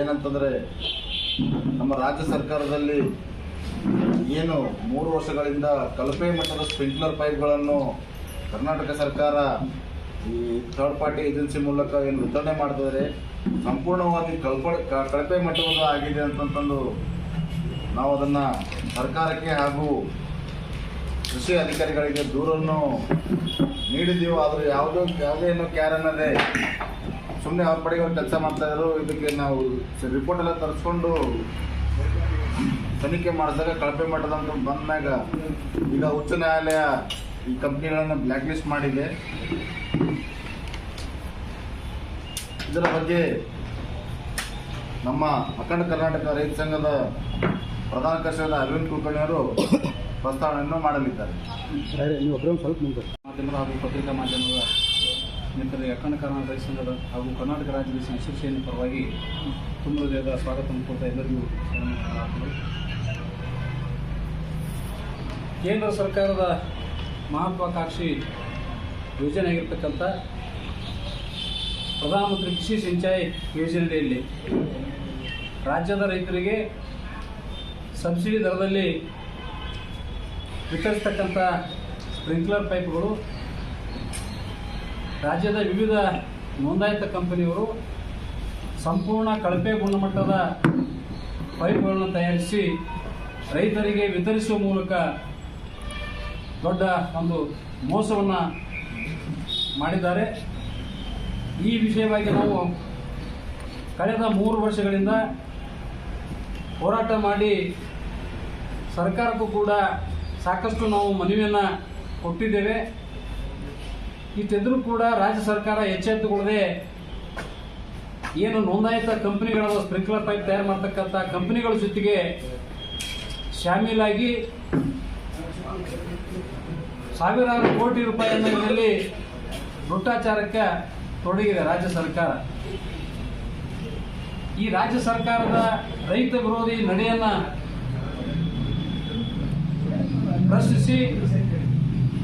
ಏನಂತಂದರೆ, ನಮ್ಮ ರಾಜ್ಯ ಸರ್ಕಾರದಲ್ಲಿ ಏನು ಮೂರು ವರ್ಷಗಳಿಂದ ಕಳಪೆ ಮಟ್ಟದ ಸ್ಪ್ರಿಂಕ್ಲರ್ ಪೈಪ್ಗಳನ್ನು ಕರ್ನಾಟಕ ಸರ್ಕಾರ ಈ ಥರ್ಡ್ ಪಾರ್ಟಿ ಏಜೆನ್ಸಿ ಮೂಲಕ ಏನು ವಿತರಣೆ ಮಾಡಿದರೆ ಸಂಪೂರ್ಣವಾಗಿ ಕಲ್ಪ ಕಳಪೆ ಮಟ್ಟದ ಆಗಿದೆ ಅಂತಂತಂದು ನಾವು ಅದನ್ನು ಸರ್ಕಾರಕ್ಕೆ ಹಾಗೂ ಕೃಷಿ ಅಧಿಕಾರಿಗಳಿಗೆ ದೂರನ್ನು ನೀಡಿದ್ದೀವಿ ಆದರೆ ಯಾವುದೋ, ಯಾವುದೇ ಏನೋ ಕ್ಯಾರ್ ಅನ್ನದೇ ಸುಮ್ಮನೆ ಅವ್ರ ಪಡೆಗೆ ಅವ್ರು ಕೆಲಸ ಮಾಡ್ತಾ ಇದ್ರು. ಇದಕ್ಕೆ ನಾವು ರಿಪೋರ್ಟ್ ಎಲ್ಲ ತರಿಸ್ಕೊಂಡು ತನಿಖೆ ಮಾಡಿದಾಗ ಕಳಪೆ ಮಟ್ಟದ ಅಂತ ಬಂದಾಗ ಈಗ ಉಚ್ಚ ನ್ಯಾಯಾಲಯ ಈ ಕಂಪ್ನಿಗಳನ್ನು ಬ್ಲ್ಯಾಕ್ ಲಿಸ್ಟ್ ಮಾಡಿದೆ. ಇದರ ಬಗ್ಗೆ ನಮ್ಮ ಅಖಂಡ ಕರ್ನಾಟಕ ರೈತ ಸಂಘದ ಪ್ರಧಾನ ಕಾರ್ಯದರ್ಶಿ ಅರವಿಂದ್ ಕುಲಕರ್ಣಿ ಅವರು ಪ್ರಸ್ತಾವನೆಯನ್ನು ಮಾಡಲಿದ್ದಾರೆ. ಮಾಧ್ಯಮದ ಹಾಗೂ ಪತ್ರಿಕಾ ಮಾಧ್ಯಮದ ಮಿತ್ರರಿಗೆ ಅಖಂಡ ಕರ್ನಾಟಕ ರೈತ ಸಂಘದ ಹಾಗೂ ಕರ್ನಾಟಕ ರಾಜ್ಯ ರೈತ ಸಂಘ ಪರವಾಗಿ ತುಂಬ ಹೃದಯದ ಸ್ವಾಗತವನ್ನು ಕೊಡ್ತಾ ಎಲ್ಲರಿಗೂ. ಕೇಂದ್ರ ಸರ್ಕಾರದ ಮಹತ್ವಾಕಾಂಕ್ಷಿ ಯೋಜನೆ ಆಗಿರ್ತಕ್ಕಂಥ ಪ್ರಧಾನಮಂತ್ರಿ ಕೃಷಿ ಸಿಂಚಾಯಿ ಯೋಜನೆಯಲ್ಲಿ ರಾಜ್ಯದ ರೈತರಿಗೆ ಸಬ್ಸಿಡಿ ದರದಲ್ಲಿ ವಿತರಿಸ್ತಕ್ಕಂಥ ಸ್ಪ್ರಿಂಕ್ಲರ್ ಪೈಪ್ಗಳು ರಾಜ್ಯದ ವಿವಿಧ ನೋಂದಾಯಿತ ಕಂಪನಿಯವರು ಸಂಪೂರ್ಣ ಕಳಪೆ ಗುಣಮಟ್ಟದ ಪೈಪ್ಗಳನ್ನು ತಯಾರಿಸಿ ರೈತರಿಗೆ ವಿತರಿಸುವ ಮೂಲಕ ದೊಡ್ಡ ಒಂದು ಮೋಸವನ್ನು ಮಾಡಿದ್ದಾರೆ. ಈ ವಿಷಯವಾಗಿ ನಾವು ಕಳೆದ ಮೂರು ವರ್ಷಗಳಿಂದ ಹೋರಾಟ ಮಾಡಿ ಸರ್ಕಾರಕ್ಕೂ ಕೂಡ ಸಾಕಷ್ಟು ನಾವು ಮನವಿಯನ್ನು ಕೊಟ್ಟಿದ್ದೇವೆ. ಇಷ್ಟಿದ್ರೂ ಕೂಡ ರಾಜ್ಯ ಸರ್ಕಾರ ಎಚ್ಚೆತ್ತುಕೊಳ್ಳದೆ ಏನು ನೋಂದಾಯಿತ ಕಂಪನಿಗಳ ಸ್ಪ್ರಿಂಕ್ಲರ್ ಪೈಪ್ ತಯಾರು ಮಾಡ್ತಕ್ಕಂಥ ಕಂಪನಿಗಳ ಜೊತೆಗೆ ಶಾಮೀಲಾಗಿ ಸಾವಿರಾರು ಕೋಟಿ ರೂಪಾಯಿಯನ್ನು ಭ್ರಷ್ಟಾಚಾರಕ್ಕೆ ತೊಡಗಿದೆ ರಾಜ್ಯ ಸರ್ಕಾರ. ಈ ರಾಜ್ಯ ಸರ್ಕಾರದ ರೈತ ವಿರೋಧಿ ನಡೆಯನ್ನ ಪ್ರಶ್ನಿಸಿ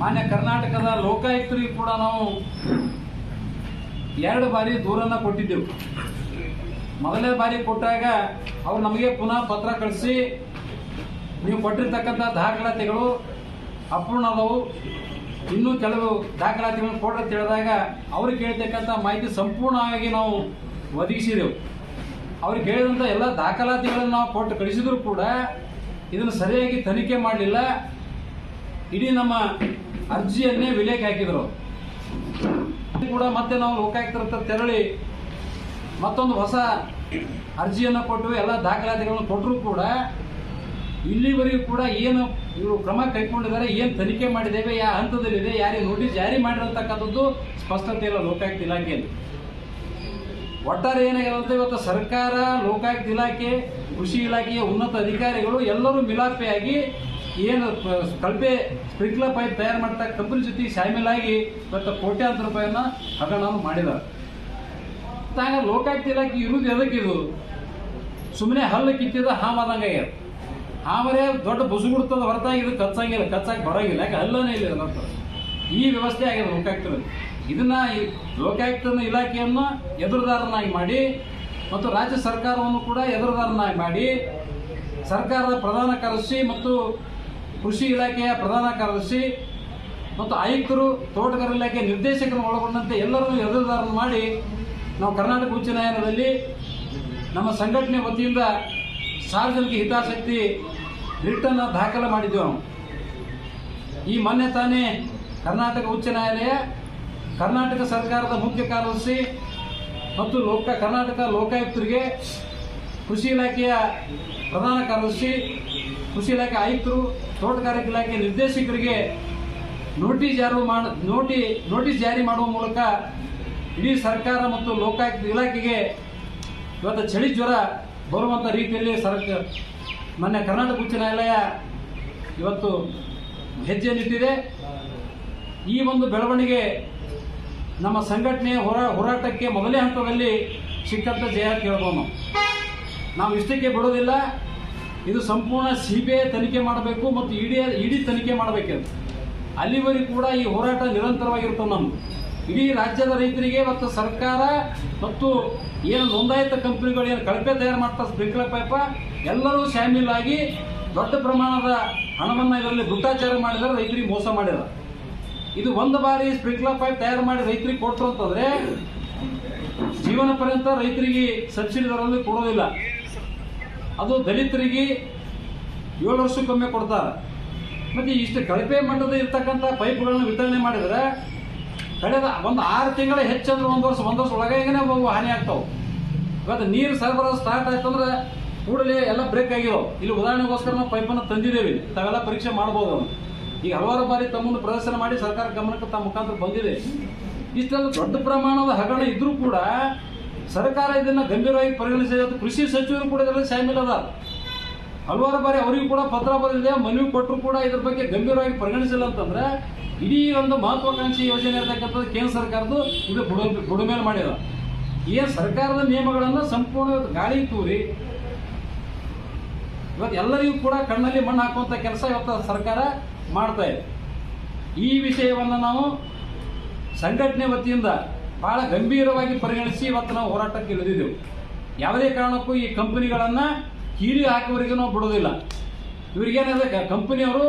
ಮಾನ್ಯ ಕರ್ನಾಟಕದ ಲೋಕಾಯುಕ್ತರಿಗೆ ಕೂಡ ನಾವು ಎರಡು ಬಾರಿ ದೂರನ್ನ ಕೊಟ್ಟಿದ್ದೆವು. ಮೊದಲನೇ ಬಾರಿ ಕೊಟ್ಟಾಗ ಅವ್ರು ನಮಗೆ ಪುನಃ ಪತ್ರ ಕಳಿಸಿ, ನೀವು ಕೊಟ್ಟಿರ್ತಕ್ಕಂಥ ದಾಖಲಾತಿಗಳು ಅಪೂರ್ಣ ಅದಾವು ಇನ್ನೂ ಕೆಲವು ದಾಖಲಾತಿಗಳನ್ನು ಅಂತ ಹೇಳಿದಾಗ ಅವ್ರಿಗೆ ಕೇಳ್ತಕ್ಕಂಥ ಮಾಹಿತಿ ಸಂಪೂರ್ಣವಾಗಿ ನಾವು ಒದಗಿಸಿದೆವು. ಅವ್ರಿಗೆ ಹೇಳಿದಂಥ ಎಲ್ಲ ದಾಖಲಾತಿಗಳನ್ನು ನಾವು ಕೊಟ್ಟು ಕಳಿಸಿದ್ರು ಕೂಡ ಇದನ್ನು ಸರಿಯಾಗಿ ತನಿಖೆ ಮಾಡಲಿಲ್ಲ. ಇಡೀ ನಮ್ಮ ಅರ್ಜಿಯನ್ನೇ ವಿಲೇಕ್ ಹಾಕಿದರು. ಕೂಡ ಮತ್ತೆ ನಾವು ಲೋಕಾಯುಕ್ತರ ತೆರಳಿ. ಮತ್ತೊಂದು ಹೊಸ ಅರ್ಜಿಯನ್ನು ಕೊಟ್ಟು ಎಲ್ಲ ದಾಖಲಾತಿಗಳನ್ನು ಕೊಟ್ಟರು ಕೂಡ ಇಲ್ಲಿವರೆಗೂ ಕೂಡ ಏನು ಇವರು ಕ್ರಮ ಕೈಗೊಂಡಿದ್ದಾರೆ, ಏನು ತನಿಖೆ ಮಾಡಿದ್ದೇವೆ ಯಾವ ಹಂತದಲ್ಲಿದೆ, ಯಾರಿಗೆ ನೋಟಿಸ್ ಜಾರಿ ಮಾಡಿರತಕ್ಕಂಥದ್ದು ಸ್ಪಷ್ಟತೆ ಇಲ್ಲ ಲೋಕಾಯುಕ್ತ ಇಲಾಖೆಯಲ್ಲಿ. ಒಟ್ಟಾರೆ ಏನಾಗಿದೆ ಇವತ್ತು ಸರ್ಕಾರ ಲೋಕಾಯುಕ್ತ ಇಲಾಖೆ, ಕೃಷಿ ಇಲಾಖೆಯ ಉನ್ನತ ಅಧಿಕಾರಿಗಳು ಎಲ್ಲರೂ ಮಿಲಾಪೆಯಾಗಿ ಏನು ಕಳಪೆ ಸ್ಪ್ರಿಂಕ್ಲರ್ ಪೈಪ್ ತಯಾರು ಮಾಡ್ತಾ ಕಂಪನಿ ಜೊತೆ ಶಾಮೀಲಾಗಿ ಇವತ್ತು ಕೋಟ್ಯಾಂತರ ರೂಪಾಯಿಯನ್ನ ಹಗರಣ ಮಾಡಿದ್ದಾರೆ. ತಾಗ ಲೋಕಾಯುಕ್ತ ಇಲಾಖೆ ಇರುವುದು ಇದು? ಸುಮ್ಮನೆ ಹಲ್ಲು ಕಿತ್ತಿದ ಆಗ್ಯದ. ಹಾಮರೇ ದೊಡ್ಡ ಬುಸುಗುಡ್ತದ ಹೊರತಾಗಿ ಇದು ಕಚ್ಚಂಗಿಲ್ಲ ಕಚ್ಚಾಗಿ ಬರೋಂಗಿಲ್ಲ. ಯಾಕೆ ಹಲ್ಲನೇ ಇಲ್ಲ ಈ ವ್ಯವಸ್ಥೆ ಆಗಿದೆ ಲೋಕಾಯುಕ್ತರು ಇದನ್ನ ಈ ಲೋಕಾಯುಕ್ತ ಇಲಾಖೆಯನ್ನು ಎದುರುದಾರನಾಗಿ ಮಾಡಿ ಮತ್ತು ರಾಜ್ಯ ಸರ್ಕಾರವನ್ನು ಕೂಡ ಎದುರುದಾರನಾಗಿ ಮಾಡಿ ಸರ್ಕಾರದ ಪ್ರಧಾನ ಕಾರ್ಯದರ್ಶಿ ಮತ್ತು ಕೃಷಿ ಇಲಾಖೆಯ ಪ್ರಧಾನ ಕಾರ್ಯದರ್ಶಿ ಮತ್ತು ಆಯುಕ್ತರು ತೋಟಗಾರ ಇಲಾಖೆ ನಿರ್ದೇಶಕರನ್ನು ಒಳಗೊಂಡಂತೆ ಎಲ್ಲರನ್ನೂ ಎದುರುದಾರನ್ನು ಮಾಡಿ ನಾವು ಕರ್ನಾಟಕ ಉಚ್ಚ ನ್ಯಾಯಾಲಯದಲ್ಲಿ ನಮ್ಮ ಸಂಘಟನೆ ವತಿಯಿಂದ ಸಾರ್ವಜನಿಕ ಹಿತಾಸಕ್ತಿ ರಿಟನ್ನ ದಾಖಲೆ ಮಾಡಿದ್ದೆವು. ನಾವು ಈ ಮೊನ್ನೆ ತಾನೇ ಕರ್ನಾಟಕ ಉಚ್ಚ ನ್ಯಾಯಾಲಯ, ಕರ್ನಾಟಕ ಸರ್ಕಾರದ ಮುಖ್ಯ ಕಾರ್ಯದರ್ಶಿ ಮತ್ತು ಲೋಕ, ಕರ್ನಾಟಕ ಲೋಕಾಯುಕ್ತರಿಗೆ ಕೃಷಿ ಇಲಾಖೆಯ ಪ್ರಧಾನ ಕಾರ್ಯದರ್ಶಿ, ಕೃಷಿ ಇಲಾಖೆ ಆಯುಕ್ತರು ತೋಟಗಾರಿಕೆ ಇಲಾಖೆ ನಿರ್ದೇಶಕರಿಗೆ ನೋಟಿಸ್ ಜಾರಿ ಮಾಡ, ನೋಟಿ, ನೋಟಿಸ್ ಜಾರಿ ಮಾಡುವ ಮೂಲಕ ಇಡೀ ಸರ್ಕಾರ ಮತ್ತು ಲೋಕಾಯುಕ್ತ ಇಲಾಖೆಗೆ ಇವತ್ತು ಚಳಿ ಜ್ವರ ಬರುವಂಥ ರೀತಿಯಲ್ಲಿ ಸರ್ಕ ಮೊನ್ನೆ ಕರ್ನಾಟಕ ಉಚ್ಚ ನ್ಯಾಯಾಲಯ ಇವತ್ತು ಹೆಜ್ಜೆಯನ್ನಿಟ್ಟಿದೆ ಈ ಒಂದು ಬೆಳವಣಿಗೆ ನಮ್ಮ ಸಂಘಟನೆಯ ಹೋರಾ, ಹೋರಾಟಕ್ಕೆ ಮೊದಲೇ ಹಂತದಲ್ಲಿ ಸಿಕ್ಕಂಥ ಜಯ ಕೇಳ್ಬೋದು ನಾವು ಇಷ್ಟಕ್ಕೆ ಬಿಡೋದಿಲ್ಲ ಇದು ಸಂಪೂರ್ಣ ಸಿ ಬಿ ಐ ತನಿಖೆ ಮಾಡಬೇಕು ಮತ್ತು ಇಡಿ ಇಡಿ ತನಿಖೆ ಮಾಡಬೇಕು ಅಲ್ಲಿವರೆಗೂ ಕೂಡ ಈ ಹೋರಾಟ ನಿರಂತರವಾಗಿರ್ತವೆ ನಮ್ಮ ಇಡೀ ರಾಜ್ಯದ ರೈತರಿಗೆ ಮತ್ತು ಸರ್ಕಾರ ಮತ್ತು ಏನು ನೋಂದಾಯಿತ ಕಂಪ್ನಿಗಳು ಏನು ಕಳಪೆ ತಯಾರು ಮಾಡ್ತಾರೆ ಸ್ಪ್ರಿಂಕ್ಲರ್ ಪೈಪ ಎಲ್ಲರೂ ಆಗಿ ದೊಡ್ಡ ಪ್ರಮಾಣದ ಹಣವನ್ನು ಇದರಲ್ಲಿ ಭ್ರಷ್ಟಾಚಾರ ಮಾಡಿದರೆ ರೈತರಿಗೆ ಮೋಸ ಮಾಡಿದ ಇದು ಒಂದು ಬಾರಿ ಸ್ಪ್ರಿಂಕ್ಲರ್ ಪೈಪ್ ತಯಾರು ಮಾಡಿ ರೈತರಿಗೆ ಕೊಟ್ಟರು ಅಂತಂದರೆ ಜೀವನ ಪರ್ಯಂತ ರೈತರಿಗೆ ಸಬ್ಸಿಡಿ ದರದಲ್ಲಿ ಕೊಡೋದಿಲ್ಲ. ಅದು ದಲಿತರಿಗೆ ಏಳು ವರ್ಷಕ್ಕೊಮ್ಮೆ ಕೊಡ್ತಾರೆ. ಮತ್ತು ಇಷ್ಟು ಕಳಪೆ ಮಟ್ಟದ ಇರ್ತಕ್ಕಂಥ ಪೈಪ್ಗಳನ್ನು ವಿತರಣೆ ಮಾಡಿದರೆ ಕಳೆದ ಒಂದು ಆರು ತಿಂಗಳ ಹೆಚ್ಚಂದ್ರೆ ಒಂದು ವರ್ಷ ಒಂದು ವರ್ಷ ಒಳಗಾಗಿನೇ ಅವು ಹಾನಿ ಆಗ್ತಾವೆ. ಇವತ್ತು ನೀರು ಸರಬರಾಜು ಸ್ಟಾರ್ಟ್ ಆಯ್ತು ಅಂದ್ರೆ ಕೂಡಲೇ ಎಲ್ಲ ಬ್ರೇಕ್ ಆಗಿರೋ ಇಲ್ಲಿ ಉದಾಹರಣೆಗೋಸ್ಕರ ನಾವು ಪೈಪನ್ನು ತಂದಿದ್ದೇವೆ ತಾವೆಲ್ಲ ಪರೀಕ್ಷೆ ಮಾಡ್ಬೋದು ಅವನು ಈಗ ಹಲವಾರು ಬಾರಿ ತಮ್ಮನ್ನು ಪ್ರದರ್ಶನ ಮಾಡಿ ಸರ್ಕಾರ ಗಮನಕ್ಕೆ ತಮ್ಮ ಮುಖಾಂತರ ಬಂದಿದೆ. ಇಷ್ಟೆಲ್ಲ ದೊಡ್ಡ ಪ್ರಮಾಣದ ಹಗರಣ ಇದ್ರೂ ಕೂಡ ಸರ್ಕಾರ ಇದನ್ನ ಗಂಭೀರವಾಗಿ ಪರಿಗಣಿಸಿದೆ. ಕೃಷಿ ಸಚಿವರು ಕೂಡ ಇದರಲ್ಲಿ ಶಾಮೀಲದ ಹಲವಾರು ಬಾರಿ ಅವರಿಗೂ ಕೂಡ ಪತ್ರ ಬರೆದಿದೆ. ಮನವಿ ಕೊಟ್ಟರು ಕೂಡ ಇದ್ರ ಬಗ್ಗೆ ಗಂಭೀರವಾಗಿ ಪರಿಗಣಿಸಿಲ್ಲ ಅಂತಂದ್ರೆ ಇಡೀ ಒಂದು ಮಹತ್ವಾಕಾಂಕ್ಷಿ ಯೋಜನೆ ಇರತಕ್ಕಂಥದ್ದು ಕೇಂದ್ರ ಸರ್ಕಾರದ್ದು, ಇದು ಬುಡ ಬುಡಮೇಲೆ ಮಾಡಿದ. ಏನು ಸರ್ಕಾರದ ನಿಯಮಗಳನ್ನು ಸಂಪೂರ್ಣ ಗಾಳಿ ತೂರಿ, ಇವತ್ತು ಎಲ್ಲರಿಗೂ ಕೂಡ ಕಣ್ಣಲ್ಲಿ ಮಣ್ಣು ಹಾಕುವಂಥ ಕೆಲಸ ಇವತ್ತು ಸರ್ಕಾರ ಮಾಡ್ತಾ ಇದೆ. ಈ ವಿಷಯವನ್ನು ನಾವು ಸಂಘಟನೆ ವತಿಯಿಂದ ಬಹಳ ಗಂಭೀರವಾಗಿ ಪರಿಗಣಿಸಿ ಇವತ್ತು ನಾವು ಹೋರಾಟಕ್ಕೆ ಇಳಿದಿದ್ದೆವು. ಯಾವುದೇ ಕಾರಣಕ್ಕೂ ಈ ಕಂಪನಿಗಳನ್ನು ಕೀಲಿ ಹಾಕುವವರೆಗೂ ನಾವು ಬಿಡೋದಿಲ್ಲ ಇವ್ರಿಗೇನಿದೆ ಕಂಪನಿಯವರು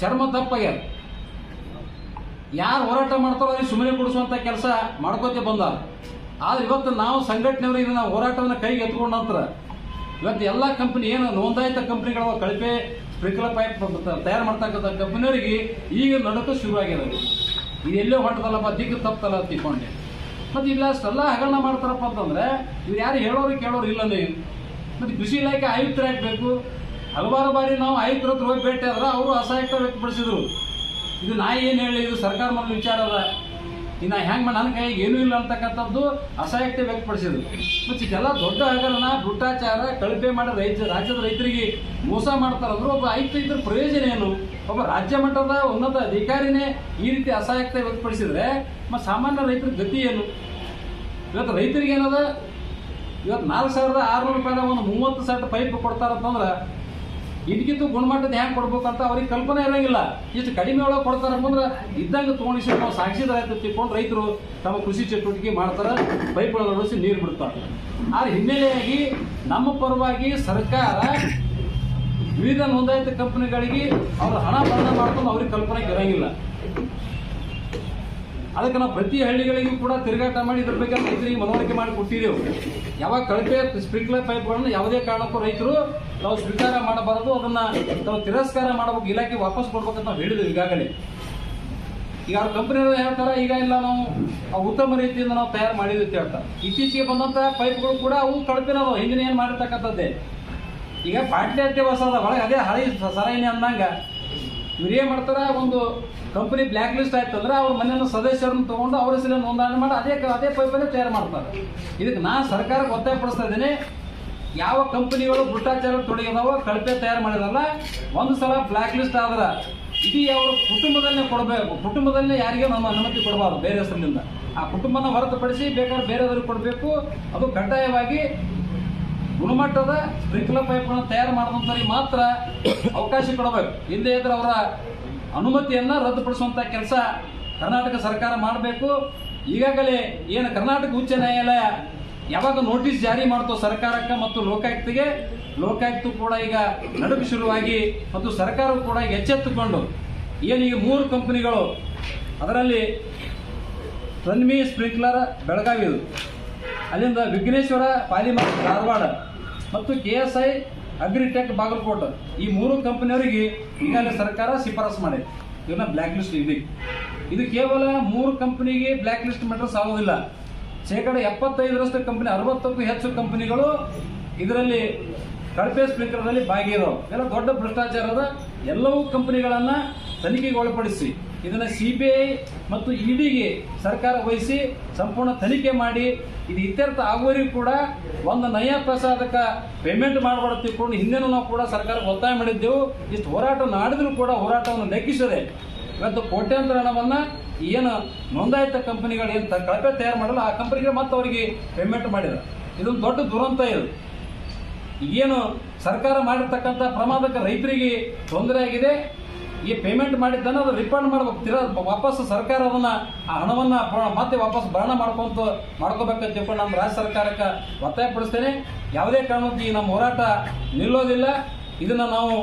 ಚರ್ಮ ತಪ್ಪಾಗ್ಯಾರ ಯಾರು ಹೋರಾಟ ಮಾಡ್ತಾರೋ ಅವ್ರಿಗೆ ಸುಮ್ಮನೆ ಕೊಡಿಸುವಂಥ ಕೆಲಸ ಮಾಡ್ಕೋತೆ ಬಂದಾರ. ಆದ್ರೆ ಇವತ್ತು ನಾವು ಸಂಘಟನೆಯವರಿಗೆ ನಾವು ಹೋರಾಟವನ್ನು ಕೈಗೆ ಎತ್ಕೊಂಡ ನಂತರ ಇವತ್ತು ಎಲ್ಲ ಕಂಪ್ನಿ ಏನು ನೋಂದಾಯಿತ ಕಂಪ್ನಿಗಳ ಕಳಪೆ ಸ್ಪ್ರಿಂಕ್ಲರ್ ಪೈಪ್ ತಯಾರು ಮಾಡ್ತಕ್ಕಂಥ ಕಂಪ್ನಿಯವರಿಗೆ ಈಗ ನಡಕ ಶುರುವಾಗ್ಯದ ಇದು ಎಲ್ಲೋ ಹೊಟ್ಟದಲ್ಲಪ್ಪ ದಿಕ್ಕು ತಪ್ಪಲ್ಲ ತಿಳ್ಕೊಂಡೆ. ಮತ್ತು ಇಲ್ಲ, ಅಷ್ಟೆಲ್ಲ ಹಗರಣ ಮಾಡ್ತಾರಪ್ಪ ಅಂತಂದ್ರೆ ಇವ್ರು ಯಾರು ಹೇಳೋರು ಕೇಳೋರು ಇಲ್ಲನೇ ಮತ್ತು ಕೃಷಿ ಇಲಾಖೆ ಆಯುಕ್ತರಾಗಬೇಕು ಹಲವಾರು ಬಾರಿ ನಾವು ಆಯುಕ್ತರ ಹತ್ರ ಹೋಗಿ ಭೇಟಿ ಆದ್ರೆ ಅವರು ಅಸಹಾಯಕ ವ್ಯಕ್ತಪಡಿಸಿದ್ರು. ಇದು ನಾ ಏನು ಹೇಳಿ, ಇದು ಸರ್ಕಾರ ಮೇಲೆ ವಿಚಾರ ಅದ ಇನ್ನು ಹೆಂಗೆ ನನ್ನ ಕೈಗೆ ಏನೂ ಇಲ್ಲ ಅಂತಕ್ಕಂಥದ್ದು ಅಸಹಾಯಕತೆ ವ್ಯಕ್ತಪಡಿಸಿದ್ರು. ಮತ್ತು ಇದೆಲ್ಲ ದೊಡ್ಡ ಹಗರಣ ಭ್ರಷ್ಟಾಚಾರ ಕಳಪೆ ಮಾಡಿ ರೈತ ರಾಜ್ಯದ ರೈತರಿಗೆ ಮೋಸ ಮಾಡ್ತಾರಂದ್ರು ಒಬ್ಬ ಆಯುಕ್ತ ಇದ್ರ ಪ್ರಯೋಜನ ಏನು? ಒಬ್ಬ ರಾಜ್ಯ ಮಟ್ಟದ ಉನ್ನತ ಅಧಿಕಾರಿನೇ ಈ ರೀತಿ ಅಸಹಾಯಕತೆ ವ್ಯಕ್ತಪಡಿಸಿದ್ರೆ ಮತ್ತು ಸಾಮಾನ್ಯ ರೈತರ ಗತಿ ಏನು? ಇವತ್ತು ರೈತರಿಗೆ ಏನದ? ಇವತ್ತು ನಾಲ್ಕು ಸಾವಿರದ ಆರುನೂರು ರೂಪಾಯಿದ ಒಂದು ಮೂವತ್ತು ಸೆಟ್ ಪೈಪ್ ಕೊಡ್ತಾರಂತಂದ್ರೆ ಇದಕ್ಕಿಂತ ಗುಣಮಟ್ಟದ ಹೆಂಗೆ ಕೊಡ್ಬೇಕಂತ ಅವ್ರಿಗೆ ಕಲ್ಪನೆ ಇರೋಂಗಿಲ್ಲ. ಇಷ್ಟು ಕಡಿಮೆ ಒಳಗೆ ಕೊಡ್ತಾರೆ ಅಂತಂದ್ರೆ ಇದ್ದಂಗ ತೊಗೊಂಡಿಸಿ ನಾವು ಸಾಕ್ಷಿದಾರ ಅಂತ ತಿಳ್ಕೊಂಡು ರೈತರು ತಮ್ಮ ಕೃಷಿ ಚಟುವಟಿಕೆ ಮಾಡ್ತಾರೆ ಪೈಪ್ಗಳನ್ನು ಬಳಸಿ ನೀರು ಬಿಡ್ತಾರೆ. ಆದ್ರೆ ಹಿನ್ನೆಲೆಯಾಗಿ ನಮ್ಮ ಪರವಾಗಿ ಸರ್ಕಾರ ವಿವಿಧ ನೋಂದಾಯಿತ ಕಂಪನಿಗಳಿಗೆ ಅವ್ರ ಹಣ ಬರಣ ಮಾಡ್ಕೊಂಡು ಅವ್ರಿಗೆ ಕಲ್ಪನೆ ಇರೋಂಗಿಲ್ಲ. ಅದಕ್ಕೆ ನಾವು ಪ್ರತಿ ಹಳ್ಳಿಗಳಿಗೂ ಕೂಡ ತಿರುಗಾಟ ಮಾಡಿ ಇದ್ರ ಬಗ್ಗೆ ರೈತರಿಗೆ ಮನವರಿಕೆ ಮಾಡಿ ಕೊಟ್ಟಿದ್ದೆವು ಯಾವಾಗ ಕಳಪೆ ಸ್ಪ್ರಿಂಕ್ಲರ್ ಪೈಪ್ಗಳನ್ನು ಯಾವುದೇ ಕಾರಣಕ್ಕೂ ರೈತರು ನಾವು ಸ್ವೀಕಾರ ಮಾಡಬಾರದು, ಅದನ್ನ ನಾವು ತಿರಸ್ಕಾರ ಮಾಡಬೇಕು, ಇಲಾಖೆ ವಾಪಸ್ ಕೊಡ್ಬೇಕಂತ ನಾವು ಹೇಳಿದ್ವಿ ಈಗಾಗಲೇ. ಈಗ ಅವ್ರ ಕಂಪನಿಯವರು ಹೇಳ್ತಾರೆ, ಈಗ ಇಲ್ಲ ನಾವು ಉತ್ತಮ ರೀತಿಯಿಂದ ನಾವು ತಯಾರು ಮಾಡಿದ್ವಿ ಅಂತ. ಹೇಳ್ತಾರೆ ಇತ್ತೀಚೆಗೆ ಬಂದಂತ ಪೈಪ್ಗಳು ಕೂಡ ಅವು ಕಳಪೆನವು ಹಿಂದಿನ ಏನು ಮಾಡಿರ್ತಕ್ಕಂಥದ್ದೇ. ಈಗ ಪಾಟ್ಲಿ ಅಟ್ಟೆ ಹೊಸ ಒಳಗೆ ಅದೇ ಹಳೆ ಸರಾಯಿನಿ ಅಂದಂಗ ಇವ್ರು ಏನು ಮಾಡ್ತಾರ? ಒಂದು ಕಂಪನಿ ಬ್ಲಾಕ್ ಲಿಸ್ಟ್ ಆಯ್ತು ಅಂದ್ರೆ ಅವ್ರ ಮನೆಯ ಸದಸ್ಯರನ್ನು ತಗೊಂಡು ಅವ್ರ ಹೆಸರಲ್ಲಿ ನೋಂದಣಿ ಮಾಡಿ ಅದೇ ಅದೇ ಪೈಪಲ್ಲೇ ತಯಾರು ಮಾಡ್ತಾರೆ. ಇದಕ್ಕೆ ನಾ ಸರ್ಕಾರಕ್ಕೆ ಒತ್ತಾಯಪಡಿಸ್ತಾ ಇದ್ದೀನಿ. ಯಾವ ಕಂಪನಿಗಳು ಭ್ರಷ್ಟಾಚಾರ ತೊಡಗಿದಾವೋ ಕಳಪೆ ತಯಾರು ಮಾಡಿದಾರಲ್ಲ ಒಂದು ಸಲ ಬ್ಲಾಕ್ ಲಿಸ್ಟ್ ಆದ್ರೆ ಇಡೀ ಅವರು ಕುಟುಂಬದಲ್ಲೇ ಕೊಡಬೇಕು. ಕುಟುಂಬದಲ್ಲೇ ಯಾರಿಗೂ ನಮ್ಮ ಅನುಮತಿ ಕೊಡಬಾರ್ದು ಬೇರೆ ಹೆಸರಿನಿಂದ. ಆ ಕುಟುಂಬನ ಹೊರತುಪಡಿಸಿ ಬೇಕಾದ್ರೆ ಬೇರೆಯವ್ರಿಗೆ ಕೊಡಬೇಕು. ಅದು ಕಡ್ಡಾಯವಾಗಿ ಗುಣಮಟ್ಟದ ಸ್ಪ್ರಿಂಕ್ಲರ್ ಪೈಪ್ಗಳನ್ನು ತಯಾರು ಮಾಡಿದಂಥವ್ರಿಗೆ ಮಾತ್ರ ಅವಕಾಶ ಕೊಡಬೇಕು. ಹಿಂದೆ ಇದ್ರೆ ಅವರ ಅನುಮತಿಯನ್ನ ರದ್ದುಪಡಿಸುವಂಥ ಕೆಲಸ ಕರ್ನಾಟಕ ಸರ್ಕಾರ ಮಾಡಬೇಕು. ಈಗಾಗಲೇ ಏನು ಕರ್ನಾಟಕ ಉಚ್ಚ ನ್ಯಾಯಾಲಯ ಯಾವಾಗ ನೋಟಿಸ್ ಜಾರಿ ಮಾಡ್ತೋ ಸರ್ಕಾರಕ್ಕೆ ಮತ್ತು ಲೋಕಾಯುಕ್ತಿಗೆ, ಲೋಕಾಯುಕ್ತ ಕೂಡ ಈಗ ನಡುಕು ಶುರುವಾಗಿ ಮತ್ತು ಸರ್ಕಾರವು ಕೂಡ ಈಗ ಎಚ್ಚೆತ್ತುಕೊಂಡು ಏನು ಈ ಮೂರು ಕಂಪನಿಗಳು ಅದರಲ್ಲಿ ತನ್ಮಿ ಸ್ಪ್ರಿಂಕ್ಲರ್ ಬೆಳಗಾವಿದು ಅಲ್ಲಿಂದ ವಿಘ್ನೇಶ್ವರ ಪಾಲಿಮರ್ ಧಾರವಾಡ ಮತ್ತು K S I agritech Bagalkote. ಈ ಮೂರು ಕಂಪನಿಯವರಿಗೆ ಈಗಾಗಲೇ ಸರ್ಕಾರ ಶಿಫಾರಸು ಮಾಡಿದೆ. ಇವನ್ನ ಬ್ಲಾಕ್ ಲಿಸ್ಟ್ ಇದೆ. ಇದು ಕೇವಲ ಮೂರು ಕಂಪನಿಗೆ ಬ್ಲ್ಯಾಕ್ ಲಿಸ್ಟ್ ಮಾಡಿದ್ರೆ ಸಾಗೋದಿಲ್ಲ ಶೇಕಡ ಎಪ್ಪತ್ತೈದರಷ್ಟು ಕಂಪನಿ, ಅರವತ್ತಕ್ಕೂ ಹೆಚ್ಚು ಕಂಪನಿಗಳು ಇದರಲ್ಲಿ ಕಳಪೆ ಸ್ಪೀಕರ್ನಲ್ಲಿ ಭಾಗಿರೋ ಎಲ್ಲ ದೊಡ್ಡ ಭ್ರಷ್ಟಾಚಾರದ ಎಲ್ಲವೂ ಕಂಪನಿಗಳನ್ನು ತನಿಖೆಗೆ ಒಳಪಡಿಸಿ. ಇದನ್ನ ಸಿ ಬಿ ಐ ಮತ್ತು ಇಡಿಗೆ ಸರ್ಕಾರ ವಹಿಸಿ ಸಂಪೂರ್ಣ ತನಿಖೆ ಮಾಡಿ, ಇದು ಇತ್ಯರ್ಥ ಆಗುವವರಿಗೂ ಕೂಡ ಒಂದು ನಯ ಪ್ರಸಾದಕ ಪೇಮೆಂಟ್ ಮಾಡಬಾರ್ದು ಕೂಡ ಹಿಂದೆನೂ ನಾವು ಕೂಡ ಸರ್ಕಾರಕ್ಕೆ ಒತ್ತಾಯ ಮಾಡಿದ್ದೆವು. ಇಷ್ಟು ಹೋರಾಟ ಮಾಡಿದ್ರು ಕೂಡ ಹೋರಾಟವನ್ನು ಲೆಕ್ಕಿಸದೆ ಇವತ್ತು ಕೋಟ್ಯಾಂತರ ಹಣವನ್ನು ಏನು ನೋಂದಾಯಿತ ಕಂಪನಿಗಳು ಏನು ಕಳಪೆ ತಯಾರು ಮಾಡಲ್ಲ, ಆ ಕಂಪನಿಗೆ ಮತ್ತೆ ಅವರಿಗೆ ಪೇಮೆಂಟ್ ಮಾಡಿದ್ರು. ಇದೊಂದು ದೊಡ್ಡ ದುರಂತ ಇದು. ಏನು ಸರ್ಕಾರ ಮಾಡಿರ್ತಕ್ಕಂಥ ಪ್ರಮಾದಕ ರೈತರಿಗೆ ತೊಂದರೆ ಆಗಿದೆ. ಈ ಪೇಮೆಂಟ್ ಮಾಡಿದ್ದನ್ನು ಅದು ರಿಫಂಡ್ ಮಾಡ್ಬೇಕು. ತಿರ ವಾಪಸ್ ಸರ್ಕಾರ ಅದನ್ನು, ಆ ಹಣವನ್ನ ಮತ್ತೆ ವಾಪಸ್ ಭರಣ ಮಾಡ್ಕೊಂತ ಮಾಡ್ಕೋಬೇಕಂತ ತಿಳ್ಕೊಂಡು ನಮ್ಮ ರಾಜ್ಯ ಸರ್ಕಾರಕ್ಕೆ ಒತ್ತಾಯಪಡಿಸ್ತೇನೆ ಯಾವುದೇ ಕಾರಣಕ್ಕೂ ಈ ನಮ್ಮ ಹೋರಾಟ ನಿಲ್ಲೋದಿಲ್ಲ. ಇದನ್ನ ನಾವು,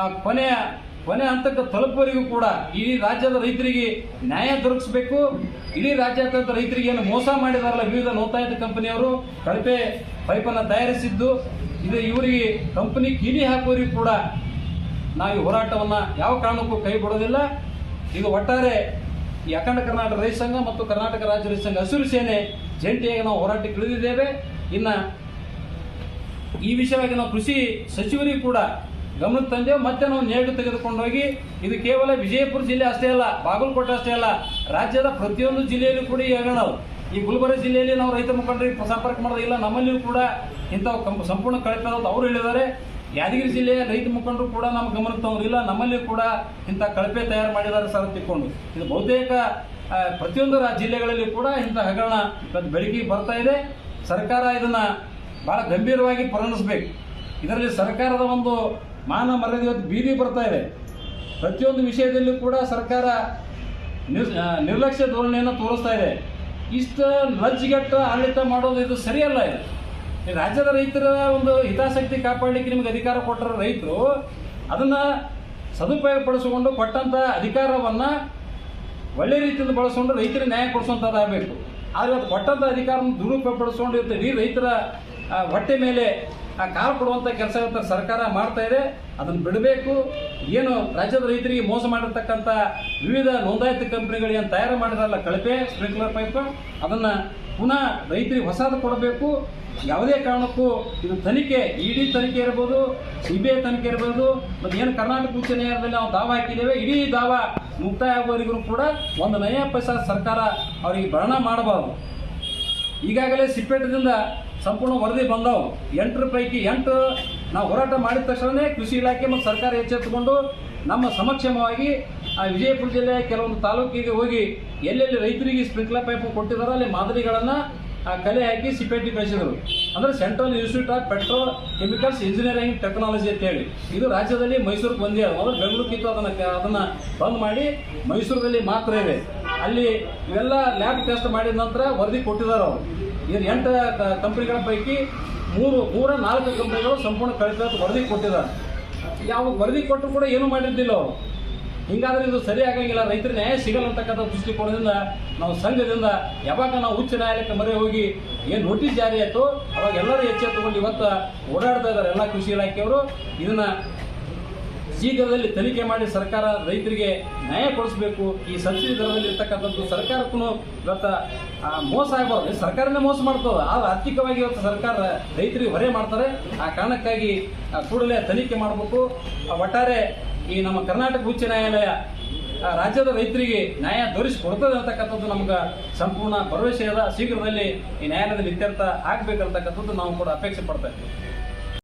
ಆ ಕೊನೆಯ ಕೊನೆ ಹಂತಕ್ಕೆ ತಲುಪುವವರೆಗೂ ಕೂಡ ಇಡೀ ರಾಜ್ಯದ ರೈತರಿಗೆ ನ್ಯಾಯ ದೊರಕಿಸಬೇಕು. ಇಡೀ ರಾಜ್ಯಾದ್ಯಂತ ರೈತರಿಗೆ ಏನು ಮೋಸ ಮಾಡಿದಾರಲ್ಲ ವಿವಿಧ ನೋತಾಯಿತ ಕಂಪನಿಯವರು. ಕಳಪೆ ಪೈಪನ್ನು ತಯಾರಿಸಿದ್ದು. ಇದು ಇವರಿಗೆ ಕಂಪನಿ ಕೀಲಿ ಹಾಕುವವರಿಗೂ ಕೂಡ ನಾವು ಈ ಹೋರಾಟವನ್ನು ಯಾವ ಕಾರಣಕ್ಕೂ ಕೈ ಬಿಡೋದಿಲ್ಲ. ಇದು ಒಟ್ಟಾರೆ ಈ ಅಖಂಡ ಕರ್ನಾಟಕ ರೈತ ಸಂಘ ಮತ್ತು ಕರ್ನಾಟಕ ರಾಜ್ಯ ರೈತ ಸಂಘ ಹಸಿರು ಸೇನೆ ಜಂಟಿಯಾಗಿ ನಾವು ಹೋರಾಟಕ್ಕೆ ಇಳಿದಿದ್ದೇವೆ ಇನ್ನು ಈ ವಿಷಯವಾಗಿ ನಾವು ಕೃಷಿ ಸಚಿವರಿಗೂ ಕೂಡ ಗಮನಕ್ಕೆ ತಂದೆವು. ಮತ್ತೆ ನಾವು ನೇರ ತೆಗೆದುಕೊಂಡು ಹೋಗಿ ಇದು ಕೇವಲ ವಿಜಯಪುರ ಜಿಲ್ಲೆ ಅಷ್ಟೇ ಅಲ್ಲ, ಬಾಗಲಕೋಟೆ ಅಷ್ಟೇ ಅಲ್ಲ, ರಾಜ್ಯದ ಪ್ರತಿಯೊಂದು ಜಿಲ್ಲೆಯಲ್ಲೂ ಕೂಡ ಈ ನಾವು ಈ ಗುಲ್ಬರ್ಗ ಜಿಲ್ಲೆಯಲ್ಲಿ ನಾವು ರೈತ ಮುಖಂಡರಿಗೆ ಸಂಪರ್ಕ ಮಾಡೋದಿಲ್ಲ, ನಮ್ಮಲ್ಲಿಯೂ ಕೂಡ ಇಂಥವು ಕಂ ಸಂಪೂರ್ಣ ಕಳಪೆ ಅವರು ಹೇಳಿದ್ದಾರೆ. ಯಾದಗಿರಿ ಜಿಲ್ಲೆಯ ರೈತ ಮುಖಂಡರು ಕೂಡ ನಮ್ಮ ಗಮನಕ್ಕೆ ತಗೊಂಡಿಲ್ಲ. ನಮ್ಮಲ್ಲಿ ಕೂಡ ಇಂಥ ಕಳಪೆ ತಯಾರು ಮಾಡಿದ್ದಾರೆ ಸರ್ ತಿಕ್ಕೊಂಡು ಇದು ಬಹುತೇಕ ಪ್ರತಿಯೊಂದು ಜಿಲ್ಲೆಗಳಲ್ಲಿ ಕೂಡ ಇಂಥ ಹಗರಣ ಬೆಳಕಿಗೆ ಬರ್ತಾ ಇದೆ. ಸರ್ಕಾರ ಇದನ್ನು ಭಾಳ ಗಂಭೀರವಾಗಿ ಪರಿಗಣಿಸಬೇಕು. ಇದರಲ್ಲಿ ಸರ್ಕಾರದ ಒಂದು ಮಾನ ಮರ್ಯಾದೆ ಇವತ್ತು ಬೀದಿ ಬರ್ತಾ ಇದೆ. ಪ್ರತಿಯೊಂದು ವಿಷಯದಲ್ಲೂ ಕೂಡ ಸರ್ಕಾರ ನಿರ್ ನಿರ್ಲಕ್ಷ್ಯ ಧೋರಣೆಯನ್ನು ತೋರಿಸ್ತಾ ಇದೆ. ಇಷ್ಟು ಲಜ್ಜಿಗೆಟ್ಟ ಆಡಳಿತ ಮಾಡೋದು ಇದು ಸರಿಯಲ್ಲ ಇದು. ರಾಜ್ಯದ ರೈತರ ಒಂದು ಹಿತಾಸಕ್ತಿ ಕಾಪಾಡಲಿಕ್ಕೆ ನಿಮಗೆ ಅಧಿಕಾರ ಕೊಟ್ಟರ ರೈತರು ಅದನ್ನ ಸದುಪಯೋಗ ಪಡಿಸಿಕೊಂಡು ಕೊಟ್ಟಂತ ಅಧಿಕಾರವನ್ನ ಒಳ್ಳೆ ರೀತಿಯಿಂದ ಬಳಸ್ಕೊಂಡು ರೈತರಿಗೆ ನ್ಯಾಯ ಕೊಡಿಸುವಂಥದ್ದಾಗಬೇಕು ಆದರೆ ಅದು ಕೊಟ್ಟಂಥ ಅಧಿಕಾರವನ್ನು ದುರುಪಯೋಗ ಪಡಿಸ್ಕೊಂಡು ಇಡೀ ರೈತರ ಹೊಟ್ಟೆ ಮೇಲೆ, ಆ, ಕಾಲು ಕೊಡುವಂಥ ಕೆಲಸ ಸರ್ಕಾರ ಮಾಡ್ತಾ ಇದೆ. ಅದನ್ನು ಬಿಡಬೇಕು. ಏನು ರಾಜ್ಯದ ರೈತರಿಗೆ ಮೋಸ ಮಾಡಿರ್ತಕ್ಕಂಥ ವಿವಿಧ ನೋಂದಾಯಿತ ಕಂಪನಿಗಳು ಏನು ತಯಾರು ಮಾಡಿದಾರಲ್ಲ ಕಳಪೆ, ಸ್ಪ್ರಿಂಕ್ಲರ್ ಪೈಪ್, ಅದನ್ನು ಪುನಃ ರೈತರಿಗೆ ಹೊಸದು ಕೊಡಬೇಕು. ಯಾವುದೇ ಕಾರಣಕ್ಕೂ ಇದು ತನಿಖೆ, ಇಡಿ ತನಿಖೆ ಇರ್ಬೋದು ಸಿ ಬಿ ಐ ತನಿಖೆ ಇರ್ಬೋದು, ಮತ್ತು ಏನು ಕರ್ನಾಟಕ ಉಚ್ಚ ನ್ಯಾಯಾಲಯದಲ್ಲಿ ನಾವು ದಾವ ಹಾಕಿದ್ದೇವೆ, ಇಡೀ ದಾವ ಮುಕ್ತಾಯ ಆಗುವವರೆಗೂ ಕೂಡ ಒಂದು ನಯ ಪೈಸಾ ಸರ್ಕಾರ ಅವರಿಗೆ ಭರಣ ಮಾಡಬಾರ್ದು. ಈಗಾಗಲೇ ಸಿಪ್ಪೇಟದಿಂದ ಸಂಪೂರ್ಣ ವರದಿ ಬಂದವು. ಎಂಟರ ಪೈಕಿ ಎಂಟು ನಾವು ಹೋರಾಟ ಮಾಡಿದ ತಕ್ಷಣವೇ ಕೃಷಿ ಇಲಾಖೆ ಮತ್ತು ಸರ್ಕಾರ ಎಚ್ಚೆತ್ತುಕೊಂಡು ನಮ್ಮ ಸಮಕ್ಷಮವಾಗಿ ಆ ವಿಜಯಪುರ ಜಿಲ್ಲೆಯ ಕೆಲವೊಂದು ತಾಲೂಕಿಗೆ ಹೋಗಿ ಎಲ್ಲೆಲ್ಲಿ ರೈತರಿಗೆ ಸ್ಪ್ರಿಂಕ್ಲರ್ ಪೈಪ್ ಕೊಟ್ಟಿದಾರೋ ಅಲ್ಲಿ ಮಾದರಿಗಳನ್ನು ಕಲೆ ಹಾಕಿ ಸಿಪೆಟ್ಟಿ ಕಳಿಸಿದರು ಅಂದ್ರೆ central institute of petrochemicals engineering technology ಅಂತೇಳಿ ಇದು ರಾಜ್ಯದಲ್ಲಿ ಮೈಸೂರಿಗೆ ಬಂದೇ ಮೊದಲು ಬೆಂಗಳೂರಿಗಿತ್ತು ಅದನ್ನು ಅದನ್ನು ಬಂದ್ ಮಾಡಿ ಮೈಸೂರಲ್ಲಿ ಮಾತ್ರ ಇದೆ. ಅಲ್ಲಿ ಇವೆಲ್ಲ ಲ್ಯಾಬ್ ಟೆಸ್ಟ್ ಮಾಡಿದ ನಂತರ ವರದಿ ಕೊಟ್ಟಿದ್ದಾರೆ ಅವರು. ಇದು ಎಂಟು ಕಂಪನಿಗಳ ಪೈಕಿ ಮೂರು, ಮೂರ, ನಾಲ್ಕು ಕಂಪನಿಗಳು ಸಂಪೂರ್ಣ ಕಳಿತ ವರದಿ ಕೊಟ್ಟಿದ್ದಾರೆ ಯಾವ ವರದಿ ಕೊಟ್ಟರು ಕೂಡ ಏನು ಮಾಡಿದ್ದಿಲ್ಲ ಅವರು. ಹಿಂಗಾದ್ರೆ ಇದು ಸರಿ ಆಗಂಗಿಲ್ಲ. ರೈತರ ನ್ಯಾಯ ಸಿಗಲ್ಲ ಅಂತಕ್ಕಂಥ ದೃಷ್ಟಿಕೋನದಿಂದ ನಾವು ಸಂಘದಿಂದ ಯಾವಾಗ ನಾವು ಉಚ್ಚ ನ್ಯಾಯಾಲಯಕ್ಕೆ ಮರೆ ಹೋಗಿ ಏನು ನೋಟಿಸ್ ಜಾರಿ ಆಯಿತು, ಅವಾಗ ಎಲ್ಲರೂ ಎಚ್ಚೆತ್ತುಕೊಂಡು ಇವತ್ತು ಓಡಾಡ್ತಾ ಇದ್ದಾರೆ ಎಲ್ಲ ಕೃಷಿ ಇಲಾಖೆಯವರು. ಇದನ್ನ ಶೀಘ್ರದಲ್ಲಿ ತನಿಖೆ ಮಾಡಿ ಸರ್ಕಾರ ರೈತರಿಗೆ ನ್ಯಾಯ ಕೊಡಿಸಬೇಕು. ಈ ಸಬ್ಸಿಡಿ ದರದಲ್ಲಿ ಇರ್ತಕ್ಕಂಥದ್ದು ಸರ್ಕಾರಕ್ಕೂ ಇವತ್ತು ಮೋಸ ಆಗಬಾರ್ದು. ಸರ್ಕಾರನೇ ಮೋಸ ಮಾಡ್ತದೆ. ಆದ್ರೆ ಆರ್ಥಿಕವಾಗಿ ಇವತ್ತು ಸರ್ಕಾರ ರೈತರಿಗೆ ಹೊರೆ ಮಾಡ್ತಾರೆ. ಆ ಕಾರಣಕ್ಕಾಗಿ ಕೂಡಲೇ ತನಿಖೆ ಮಾಡಬೇಕು. ಒಟ್ಟಾರೆ ಈ ನಮ್ಮ ಕರ್ನಾಟಕ ಉಚ್ಚ ನ್ಯಾಯಾಲಯ ರಾಜ್ಯದ ರೈತರಿಗೆ ನ್ಯಾಯ ದೊರಿಸಿಕೊಡ್ತದೆ ಅಂತಕ್ಕಂಥದ್ದು ನಮ್ಗೆ ಸಂಪೂರ್ಣ ಭರವಸೆ ಅದ. ಶೀಘ್ರದಲ್ಲಿ ಈ ನ್ಯಾಯಾಲಯದಲ್ಲಿ ಇತ್ಯರ್ಥ ಆಗ್ಬೇಕಂತಕ್ಕಂಥದ್ದು ನಾವು ಕೂಡ ಅಪೇಕ್ಷೆ ಪಡ್ತಾ